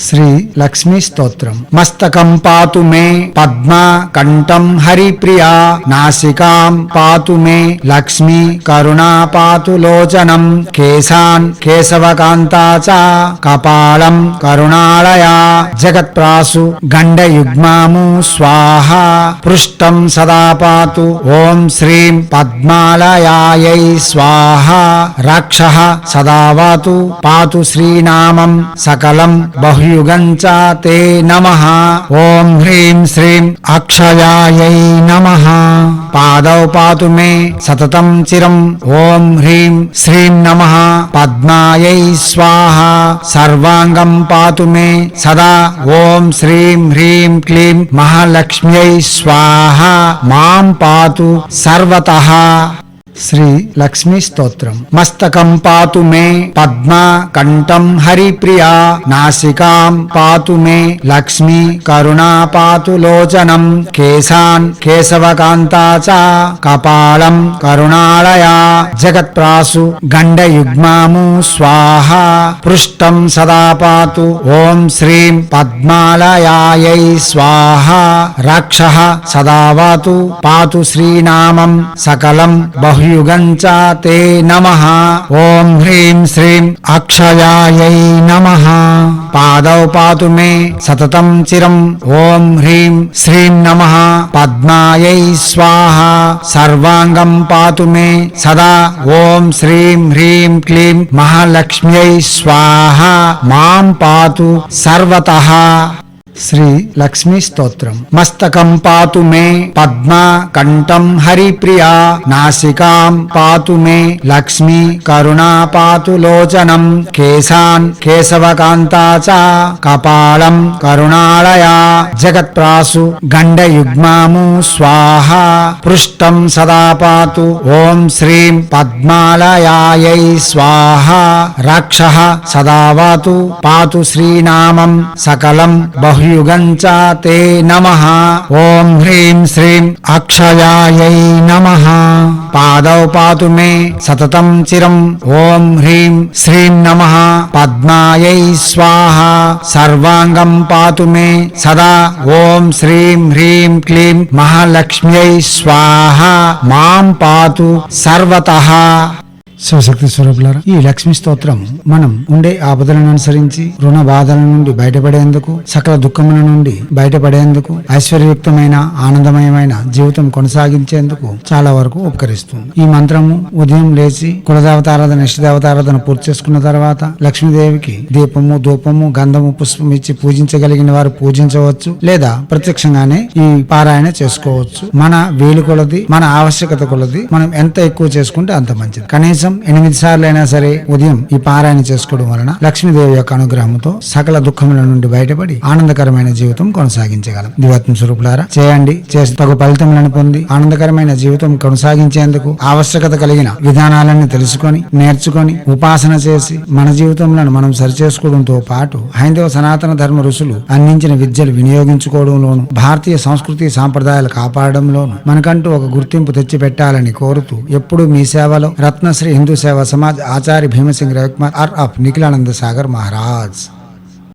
శ్రీ లక్ష్మీ స్తోత్రం. మస్తకం పాతు మే పద్మ కంఠం హరిప్రియా. నాసికాం పాతు మే లక్ష్మీ కరుణా పాతు లోచనం. కేశాన్ కేశవకాంతా చ కపాలం కరుణాలయా. జగత్ప్రాసు గండయుగ్మాము స్వాహ. పృష్టం సదా పాతు ఓం శ్రీం పద్మాలయాయై స్వాహ. రాక్ష సదావాతు పాతు శ్రీనామం సకలం బహు చ తే నమ ఓం హ్రీం శ్రీం అక్షయాయై నమ పాదౌ పాతు మే సతతం చిరం ఓం హ్రీం శ్రీం నమ పద్మాయై స్వాహ సర్వాంగం పాతు మే సదా ఓం శ్రీం హ్రీం క్లీం మహాలక్ష్మ్యై స్వాహ మాం పాతు సర్వతః శ్రీ లక్ష్మీ స్తోత్రం. మస్తకం పాతు మే పద్మ కంఠం హరిప్రియా. నాసికాం పాతు మే లక్ష్మీ కరుణా పాతు లోచనం. కేశాన్ కేశవకాంతాచ కపాలం కరుణాలయా. జగత్ప్రాసు గండయుగ్మాము స్వాహ. పృష్టం సదా పాతు ఓం శ్రీం పద్మాలయాయై స్వాహ. రక్ష సదావాతు పాతు శ్రీనామం సకలం బహు చ తే నమ ఓం హ్రీం శ్రీం అక్షయాయై నమ పాదౌ పాతు మే సతతం చిరం ఓం హ్రీం శ్రీం నమ పద్మాయై స్వాహ సర్వాంగం పాతు మే సదా ఓం శ్రీం హ్రీం క్లీం మహాలక్ష్మ్యై స్వాహ మాం పాతు సర్వతః శ్రీ లక్ష్మీ స్తోత్రం. మస్తకం పాతు మే పద్మ కంఠం హరిప్రియా. నాసికాం పాతు మే లక్ష్మీ కరుణా పాతు లోచనం. కేశాన్ కేశవకాంతాచ కపాలం కరుణాలయా. జగత్ప్రాసు గండయుగ్మాము స్వాహ. పృష్టం సదా పాతు ఓం శ్రీం పద్మాలయాయై స్వాహ. రక్ష సదావాతు పాతు శ్రీనామం సకలం బహు చ తే నమ ఓం హ్రీం శ్రీం అక్షయాయై నమ పాదౌ పాతు మే సతతం చిరం ఓం హ్రీం శ్రీం నమ పద్మాయై స్వాహ సర్వాంగం పాతు మే సదా ఓం శ్రీం హ్రీం క్లీం మహాలక్ష్మ్యై స్వాహ మాం పాతు సర్వతః శివశక్తి స్వరూపులారా ఈ లక్ష్మీ స్తోత్రం మనం ఉండే ఆపదలను అనుసరించి రుణ బాధల నుండి బయటపడేందుకు సకల దుఃఖముల నుండి బయటపడేందుకు ఐశ్వర్యయుక్తమైన ఆనందమయమైన జీవితం కొనసాగించేందుకు చాలా వరకు ఉపకరిస్తుంది. ఈ మంత్రము ఉదయం లేచి కులదేవతారాధన ఇష్టదేవతారాధన పూర్తి చేసుకున్న తర్వాత లక్ష్మీదేవికి దీపము ధూపము గంధము పుష్పం ఇచ్చి పూజించగలిగిన వారు పూజించవచ్చు లేదా ప్రత్యక్షంగానే ఈ పారాయణ చేసుకోవచ్చు. మన వీలు కొలది మన ఆవశ్యకత కొలది మనం ఎంత ఎక్కువ చేసుకుంటే అంత మంచిది. కనీసం ఎనిమిది సార్లు అయినా సరే ఉదయం ఈ పారాయణ చేసుకోవడం వలన లక్ష్మీదేవి యొక్క అనుగ్రహంతో సకల దుఃఖముల నుండి బయటపడి ఆనందకరమైన జీవితం కొనసాగించగలం. దివాత్మ స్వరూపులారా చేయండి. చేసి తగు ఫలితములను పొంది ఆనందకరమైన జీవితం కొనసాగించేందుకు ఆవశ్యకత కలిగిన విధానాలన్నీ తెలుసుకొని నేర్చుకొని ఉపాసన చేసి మన జీవితంలో మనం సరిచేసుకోవడంతో పాటు హైందవ సనాతన ధర్మ ఋషులు అందించిన విద్యలు వినియోగించుకోవడంలోను భారతీయ సంస్కృతి సాంప్రదాయాలు కాపాడడంలోను మనకంటూ ఒక గుర్తింపు తెచ్చి పెట్టాలని కోరుతూ ఎప్పుడూ మీ సేవలో రత్నశ్రీ हिंदू सेवा समाज आचार्य भीम सिंह रविकुमार और अब निखिलानंद सागर महाराज।